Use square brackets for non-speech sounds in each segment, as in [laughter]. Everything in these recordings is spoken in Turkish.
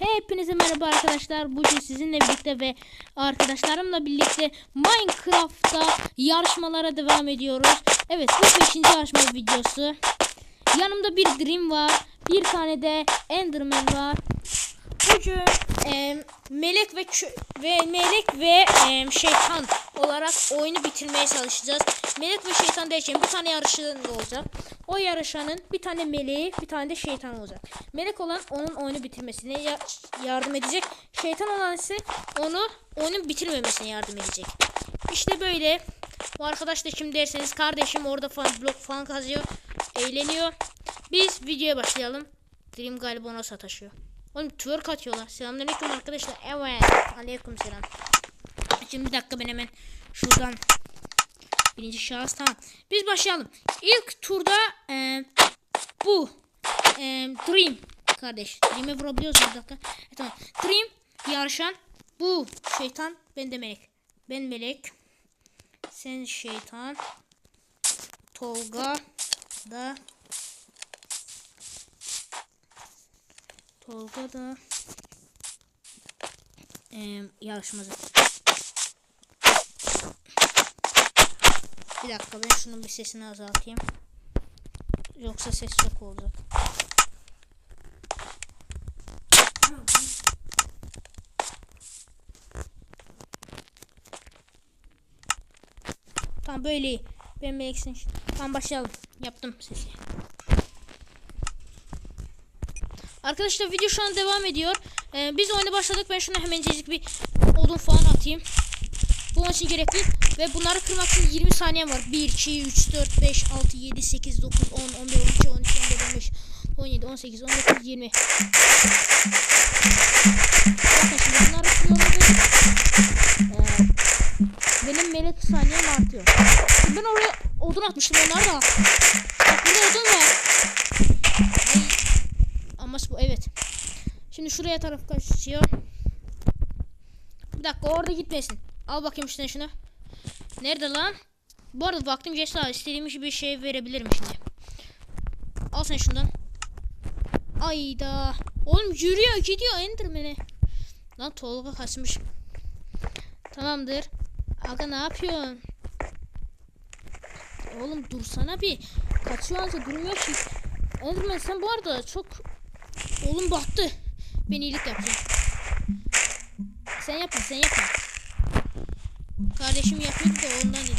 Hepinize merhaba arkadaşlar. Bugün sizinle birlikte ve arkadaşlarımla birlikte Minecraft'ta yarışmalara devam ediyoruz. Evet bu 5. yarışma videosu. Yanımda bir Dream var. Bir tane de Enderman var. Bugün e, melek ve ve melek ve e, şeytan olarak oyunu bitirmeye çalışacağız. Melek ve şeytan derken bir tane yarışın olacak. O yarışanın bir tane meleği, bir tane de şeytan olacak. Melek olan onun oyunu bitirmesine ya- yardım edecek. Şeytan olan ise onu oyunun bitirmemesine yardım edecek. İşte böyle. Bu arkadaş da kim derseniz kardeşim orada falan blok falan kazıyor. Eğleniyor. Biz videoya başlayalım. Dream galiba ona sataşıyor. Oğlum twerk atıyorlar. Selamünaleyküm arkadaşlar. Evet. Aleyküm selam. Şimdi bir dakika ben hemen şuradan birinci şahıs tamam. Biz başlayalım. İlk turda e, bu e, Dream kardeş. Dream'e vurabiliyoruz bir dakika. E, tamam. Dream yarışan bu şeytan ben de melek. Ben melek. Sen şeytan. Tolga da Tolga da e, yarışmacı. Bir dakika ben şunun bir sesini azaltayım. Yoksa ses çok olacak. Tamam böyle iyi. Ben meleksin. Tamam başlayalım. Yaptım sesi. Arkadaşlar video şu an devam ediyor. Ee, biz oyuna başladık. Ben şuna hemencecik bir odun falan atayım. Bu için gerekli. Ve bunları kırmak için 20 saniye var. 1, 2, 3, 4, 5, 6, 7, 8, 9, 10, 11, 12, 13, 14, 15, 17, 18, 19, 20. Bakın şimdi bunları kırıyorum. Ee, benim melek saniyem artıyor. Ben oraya odun atmıştım onlar da. Bak burada odun var. Ay, Amaç bu evet. Şimdi şuraya taraf kaçıyor. Bir dakika orada gitmesin. Al bakayım şuna şunu. Nerede lan? Bu arada geçti abi. İstediğim bir şey verebilirim şimdi. Al sen şundan. Ayda. Oğlum yürüyor gidiyor Enderman'e. Lan Tolga kaçmış. Tamamdır. Aga ne yapıyorsun? Oğlum dursana bir. Kaçıyor anca durmuyor ki. Enderman sen bu arada çok... Oğlum battı. Ben iyilik yapacağım. Sen yapma sen yapma. Kardeşim yapıyordu da ondan dedim.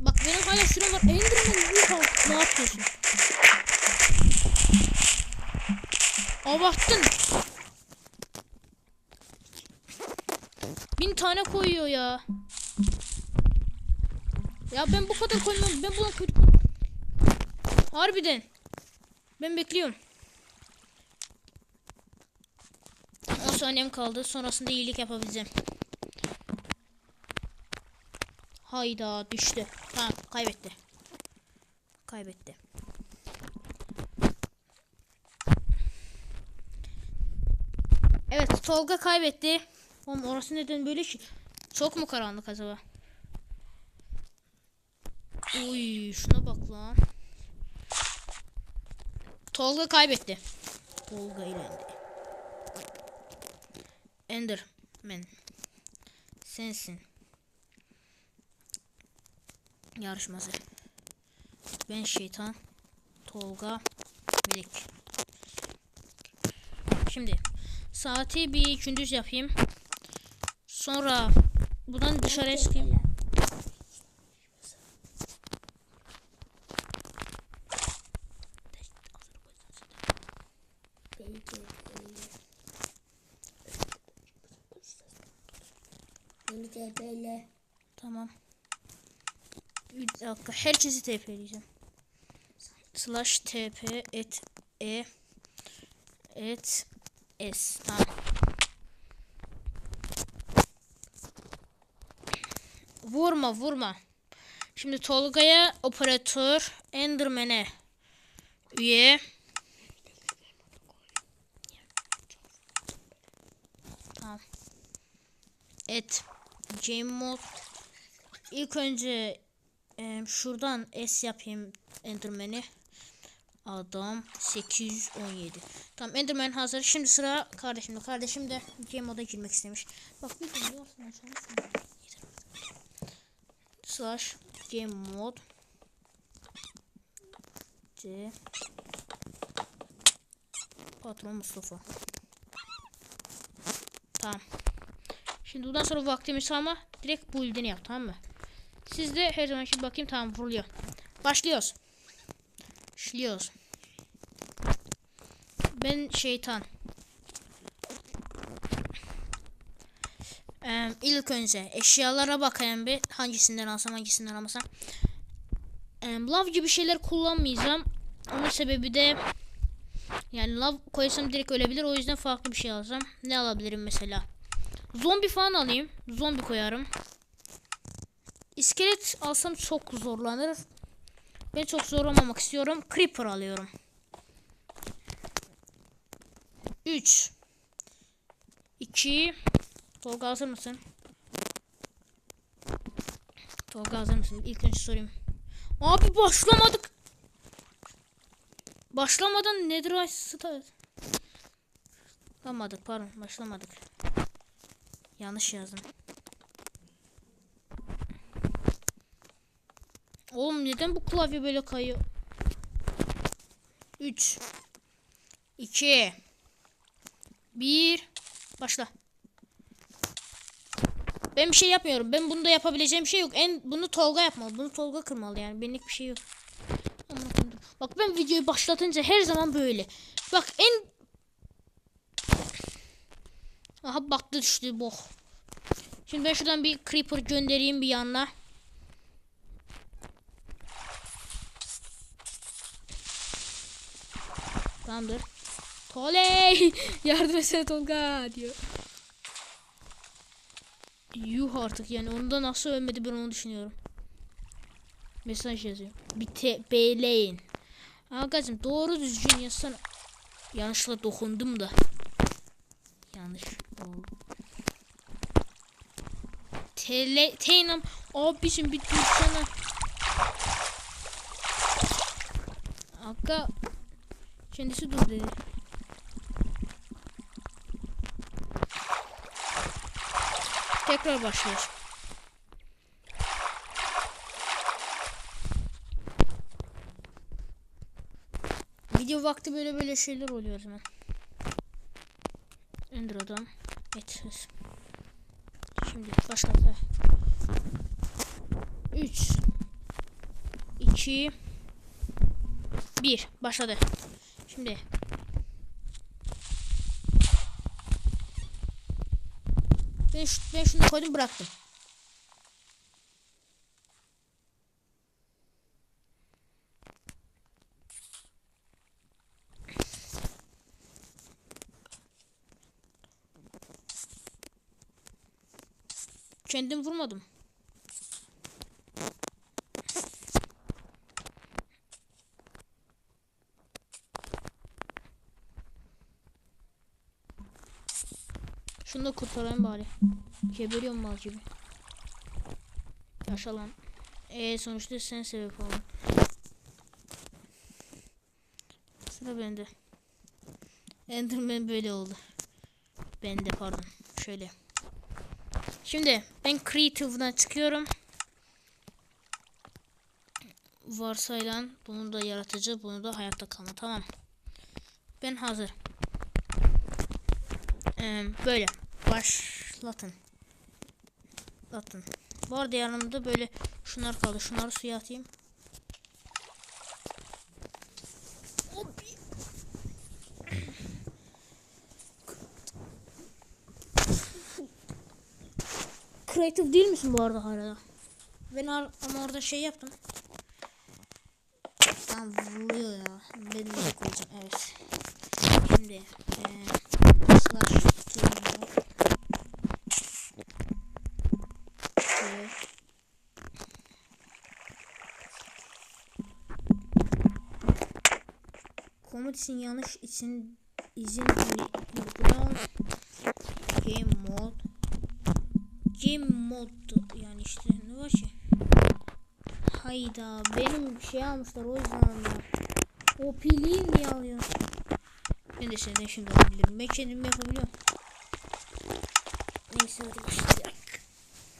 Bak benim hala şuram var. Enderman. Ne yapıyorsun? Abarttın. Bin tane koyuyor ya. Ya ben bu kadar koymam. Ben bunu kötü Harbiden. Ben bekliyorum. 10 saniyem kaldı. Sonrasında iyilik yapabileceğim. Hayda düştü. Tamam kaybetti. Kaybetti. Evet Tolga kaybetti. Oğlum orası neden böyle ki? Çok mu karanlık acaba? Uy şuna bak lan. Tolga kaybetti. Tolga ilendi. Enderman. Sensin. Yarışması. Ben şeytan. Tolga. Melek. Şimdi saati bir gündüz yapayım. Sonra buradan dışarıya çıkayım. Beni TP'yle. Tamam. Bir dakika herkesi TP'leyeceğim. Slash TP et e et s tamam. Vurma vurma. Şimdi Tolga'ya operatör Enderman'e üye Tamam. Et game mode İlk önce şuradan S yapayım Enderman'i. adam 817. Tamam Enderman hazır. Şimdi sıra kardeşimde. Kardeşim de game moda girmek istemiş. Bak bir gün yarsın. Slash game mod C Patron Mustafa. Tamam. Şimdi bundan sonra vaktimiz ama direkt build'ini yap tamam mı? Siz de her zaman şimdi bakayım tamam vuruluyor. Başlıyoruz. Başlıyoruz. Ben şeytan. Ee, ilk önce eşyalara bakayım bir hangisinden alsam hangisinden almasam. Ee, lav gibi şeyler kullanmayacağım. Onun sebebi de yani lav koysam direkt ölebilir. O yüzden farklı bir şey alacağım. Ne alabilirim mesela? Zombi falan alayım. Zombi koyarım. İskelet alsam çok zorlanır. Ben çok zorlamamak istiyorum. Creeper alıyorum. 3 2 Tolga hazır mısın? Tolga hazır mısın? İlk önce sorayım. Abi başlamadık. Başlamadan nedir start? Başlamadık pardon başlamadık. Yanlış yazdım. Oğlum neden bu klavye böyle kayıyor? 3 2 1 Başla. Ben bir şey yapmıyorum. Ben bunu da yapabileceğim şey yok. En bunu Tolga yapmalı. Bunu Tolga kırmalı yani. Benlik bir şey yok. Bak ben videoyu başlatınca her zaman böyle. Bak en Aha baktı düştü bok. Şimdi ben şuradan bir creeper göndereyim bir yanına. Tamamdır. Toley! [laughs] Yardım etsene Tolga diyor. Yuh artık yani onda nasıl ölmedi ben onu düşünüyorum. Mesaj yazıyor. Bir te beyleyin. Agacım doğru düzgün yazsana. Yanlışla dokundum da. Yanlış oldu. Tele Teynam abicim bir dursana. Aga kendisi dur. Tekrar başlıyoruz. Video vakti böyle böyle şeyler oluyor zaman. Ender adam. Etsiz. Şimdi başlat. 3 2 1 başladı. Şimdi Ben, şu, ben şunu koydum bıraktım. Kendim vurmadım. Şunu da kurtarayım bari. Geberiyorum mal gibi. Yaşa lan. Ee, sonuçta sen sebep oldun. Sıra bende. Enderman böyle oldu. Bende pardon. Şöyle. Şimdi ben Creative'dan çıkıyorum. Varsayılan bunu da yaratıcı, bunu da hayatta kalma. Tamam. Ben hazır. Ee, böyle başlatın. Atın. Bu arada yanımda böyle şunlar kaldı. Şunları suya atayım. Kreatif değil misin bu arada hala? Ben ama orada şey yaptım. Tam vuruyor ya. Ben de koyacağım. Evet. Şimdi eee slash tuğla. Şöyle. Komut için yanlış için izin uygulama game mod game mod yani işte ne var ki hayda benim bir şey almışlar o yüzden aldım. O piliği niye alıyorsun? Ben de senden şimdi alabilirim. Ben kendim yapabiliyorum. Neyse hadi başlayalım.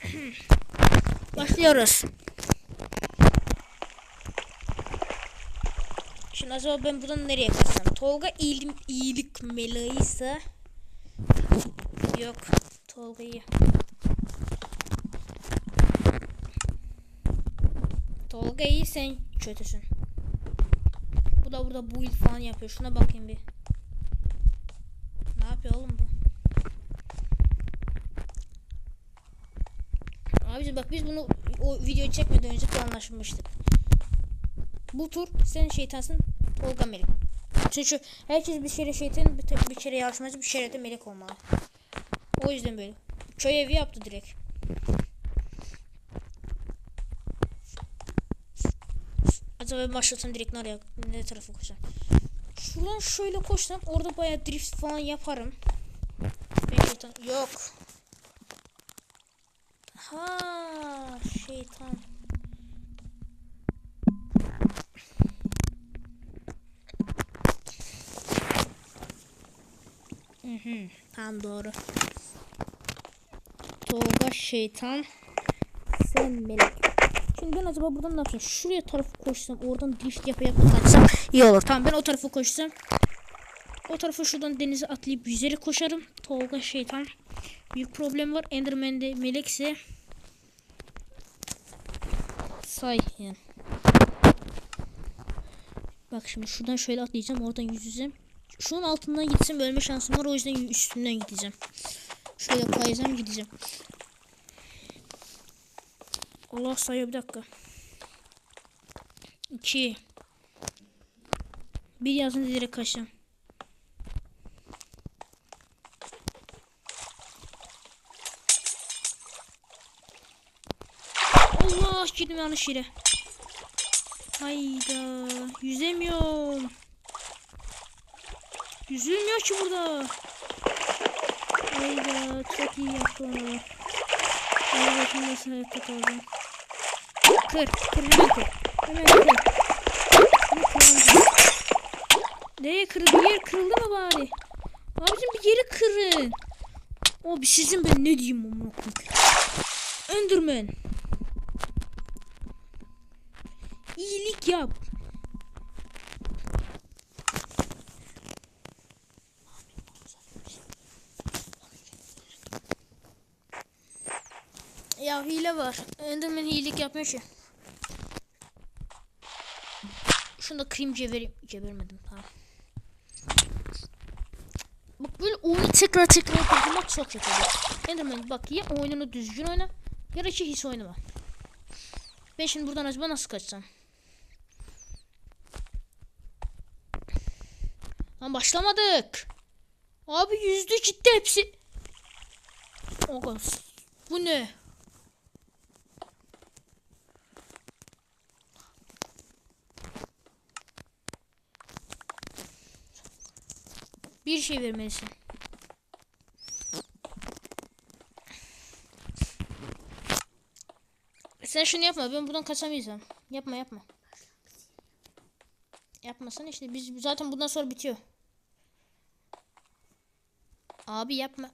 [laughs] Başlıyoruz. Şimdi acaba ben buradan nereye kaçsam? Tolga iyilik, iyilik meleğiyse Yok. Tolga iyi. Tolga iyi sen kötüsün. Bu da burada build falan yapıyor. Şuna bakayım bir. Ne yapıyor oğlum bu? Abicim bak biz bunu o videoyu çekmeden önce anlaşmıştık. Bu tur sen şeytansın Tolga melek. Çünkü herkes bir kere şeytan bir, bir kere yarışmacı bir kere de melek olmalı. O yüzden böyle. Köy evi yaptı direkt. Acaba başlasam direkt nereye ne tarafa koşsam? Şuradan şöyle koşsam orada bayağı drift falan yaparım. Şeytan yok. Ha şeytan. Hı hı, tam doğru. Tolga şeytan. Sen melek. Şimdi ben acaba buradan ne yapacağım? Şuraya tarafı koşsam oradan drift yapa yapa kaçsam iyi olur. Tamam ben o tarafa koşsam. O tarafa şuradan denize atlayıp yüzerek koşarım. Tolga şeytan. Büyük problem var. Enderman'de melekse say yani. Bak şimdi şuradan şöyle atlayacağım. Oradan yüzeceğim. Şunun altından gitsem ölme şansım var. O yüzden üstünden gideceğim. Şöyle kayacağım gideceğim. Allah sayıyor bir dakika. 2 Bir yazın direkt kaçacağım. Allah girdim yanlış yere. Hayda yüzemiyorum. Yüzülmüyor ki burada. Hayda çok iyi yaptı onu. Ben bakayım nasıl hayatta kaldım. Kır, kır hemen kır. Hemen kır. Şunu kıralım. Nereye kırıldı? Bir yer kırıldı mı bari? Abicim bir yeri kırın. Abi sizin ben ne diyeyim amına koyayım. İyilik yap. Ya hile var. Enderman iyilik yapmıyor ki. Şunu da kırayım gebereyim. Gebermedim tamam. Bak böyle oyunu tekrar tekrar durdurmak çok kötü. Enderman bak ya oyununu düzgün oyna ya da hiç oynama. Ben şimdi buradan acaba nasıl kaçsam? Lan başlamadık. Abi yüzdü ciddi hepsi. Oğlum bu ne? Bir şey vermelisin. Sen şunu yapma. Ben buradan kaçamayacağım. Yapma yapma. Yapmasana işte. Biz zaten bundan sonra bitiyor. Abi yapma.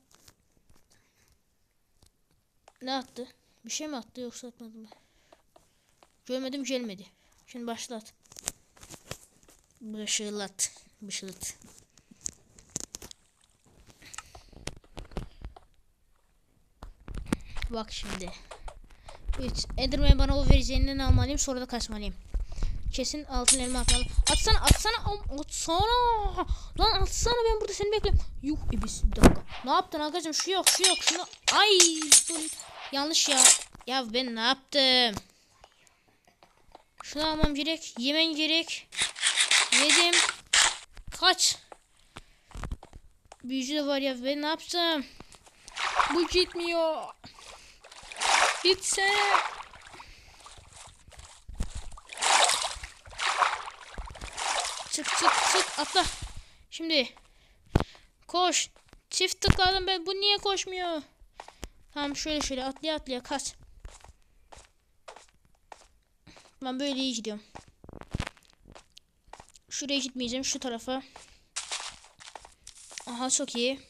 Ne attı? Bir şey mi attı yoksa atmadı mı? Görmedim gelmedi. Şimdi başlat. Başlat. Başlat. Bak şimdi. 3. Enderman bana o vereceğinden almalıyım sonra da kaçmalıyım. Kesin altın elma atmalıyım. Atsana atsana atsana. Lan atsana ben burada seni bekliyorum. Yuh ibis bir dakika. Ne yaptın arkadaşım şu yok şu yok şunu. Ay dur. Yanlış ya. Ya ben ne yaptım? Şunu almam gerek. Yemen gerek. Yedim. Kaç. Büyücü de var ya ben ne yaptım? Bu gitmiyor. Gitsene. Çık çık çık atla. Şimdi. Koş. Çift tıkladım ben. Bu niye koşmuyor? Tamam şöyle şöyle atlaya atlaya kaç. Ben böyle iyi gidiyorum. Şuraya gitmeyeceğim. Şu tarafa. Aha çok iyi.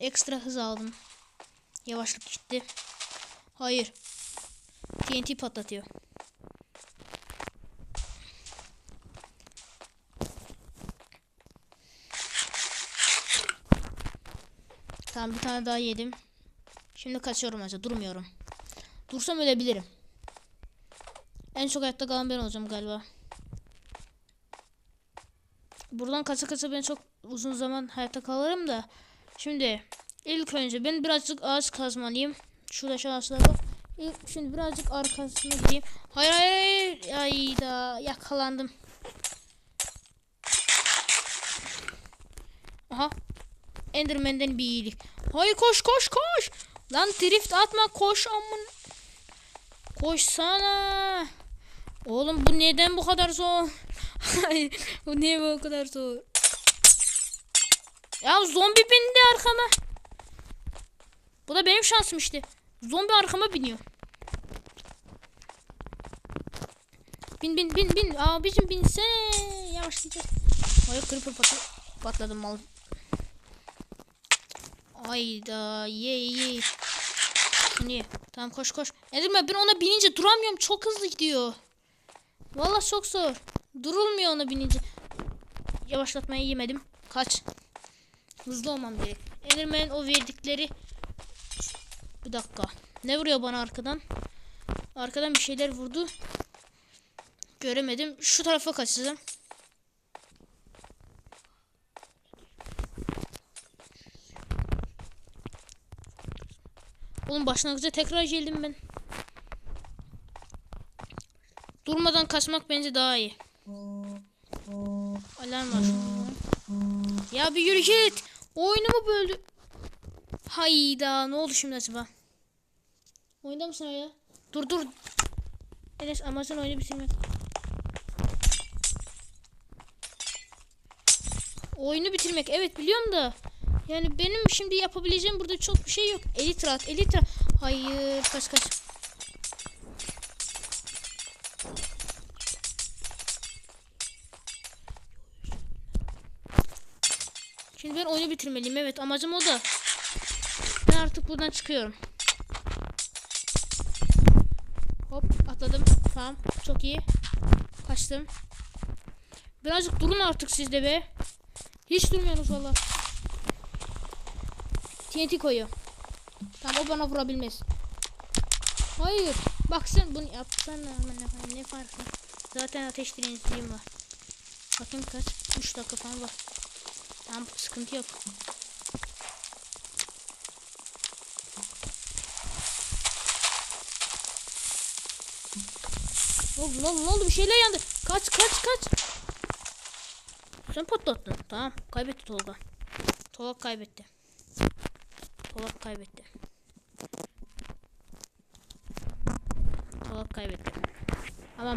Ekstra hız aldım. Yavaşlık gitti. Hayır. TNT patlatıyor. Tamam bir tane daha yedim. Şimdi kaçıyorum acaba. Durmuyorum. Dursam ölebilirim. En çok hayatta kalan ben olacağım galiba. Buradan kaça kaça ben çok uzun zaman hayatta kalırım da. Şimdi ilk önce ben birazcık ağaç kazmalıyım. Şurada şu ağaçlar var. İlk, şimdi birazcık arkasına gideyim. Hayır hayır hayır. Ayda yakalandım. Aha. Enderman'den bir iyilik. Hayır koş koş koş. Lan drift atma koş amın. Koşsana. Oğlum bu neden bu kadar zor? Bu niye bu kadar zor? Ya zombi bindi arkama. Bu da benim şansım işte. Zombi arkama biniyor. Bin bin bin bin. Abicim binsene. Yavaşlayacağız. Hayır creeper patladı. Patladım mal. Ayda ye ye. Şunu ye. Tamam koş koş. Enderman ben ona binince duramıyorum. Çok hızlı gidiyor. Vallahi çok zor. Durulmuyor ona binince. Yavaşlatmayı yemedim. Kaç. Hızlı olmam gerek. Enderman o verdikleri. Bir dakika. Ne vuruyor bana arkadan? Arkadan bir şeyler vurdu. Göremedim. Şu tarafa kaçacağım. Oğlum başlangıçta tekrar geldim ben. Durmadan kaçmak bence daha iyi. Alarm var. Ya bir yürü git. Oyunumu böldü. Hayda ne oldu şimdi acaba? Oyunda mısın hala? Dur dur. Enes amacın oyunu bitirmek. Oyunu bitirmek evet biliyorum da. Yani benim şimdi yapabileceğim burada çok bir şey yok. Elitrat, elitrat. Hayır, kaç kaç. Şimdi ben oyunu bitirmeliyim. Evet, amacım o da. Artık buradan çıkıyorum. Hop, atladım. Tamam, çok iyi. Kaçtım. Birazcık durun artık siz de be. Hiç durmuyorsunuz valla. TNT koyuyor. Tamam o bana vurabilmez. Hayır. Bak sen bunu yapsana. Efendim, ne farkı? Zaten ateş direnciliğim var. Bakayım kaç? 3 dakika falan var. Tamam sıkıntı yok. Ne oldu, oldu, ne oldu? Bir şeyler yandı. Kaç, kaç, kaç. Sen patlattın. Tamam. Kaybetti Tolga. Tolga kaybetti. Tolga kaybetti. Tolga kaybetti. Tamam.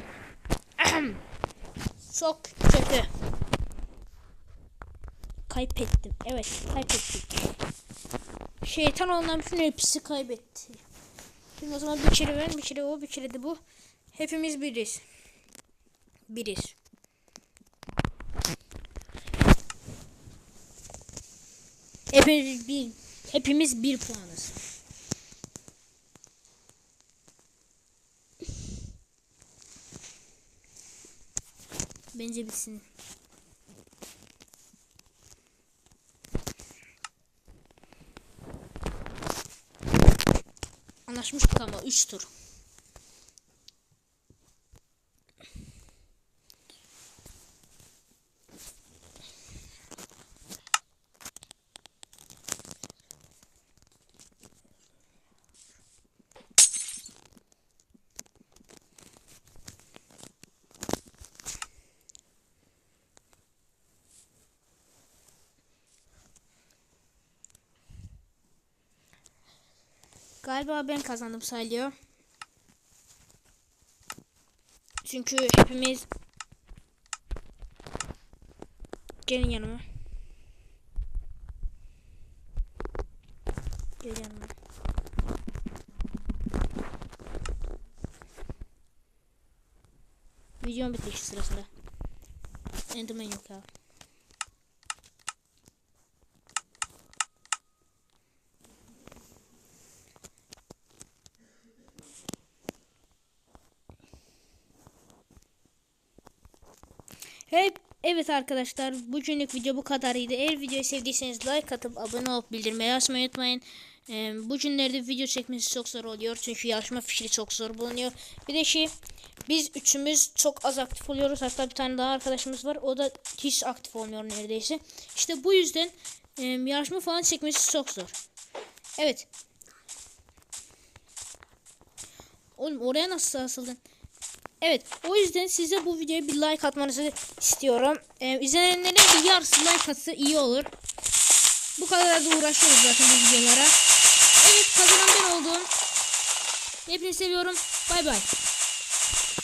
Çok kötü. Kaybettim. Evet, kaybettik. Şeytan olan bütün hepsi kaybetti. Şimdi o zaman bir kere ben, bir kere o, bir kere de bu. Hepimiz biriz. Biriz. Hepimiz bir, hepimiz bir puanız. Bence bitsin. Anlaşmıştık ama 3 tur. Galiba ben kazandım sayılıyor. Çünkü hepimiz gelin yanıma. Gel yanıma. Videom bitti şu sırasında. Enderman yok ya. Evet arkadaşlar bugünlük video bu kadarıydı. Eğer videoyu sevdiyseniz like atıp abone olup bildirmeyi açmayı unutmayın. Ee, bu günlerde video çekmesi çok zor oluyor çünkü yarışma fikri çok zor bulunuyor. Bir de şey biz üçümüz çok az aktif oluyoruz. Hatta bir tane daha arkadaşımız var. O da hiç aktif olmuyor neredeyse. İşte bu yüzden e, yarışma falan çekmesi çok zor. Evet. Oğlum oraya nasıl asıldın? Evet o yüzden size bu videoya bir like atmanızı istiyorum. Ee, izleyenlerin bir yarısı like atsa iyi olur. Bu kadar da uğraşıyoruz zaten bu videolara. Evet kazanan ben oldum. Hepinizi seviyorum. Bay bay.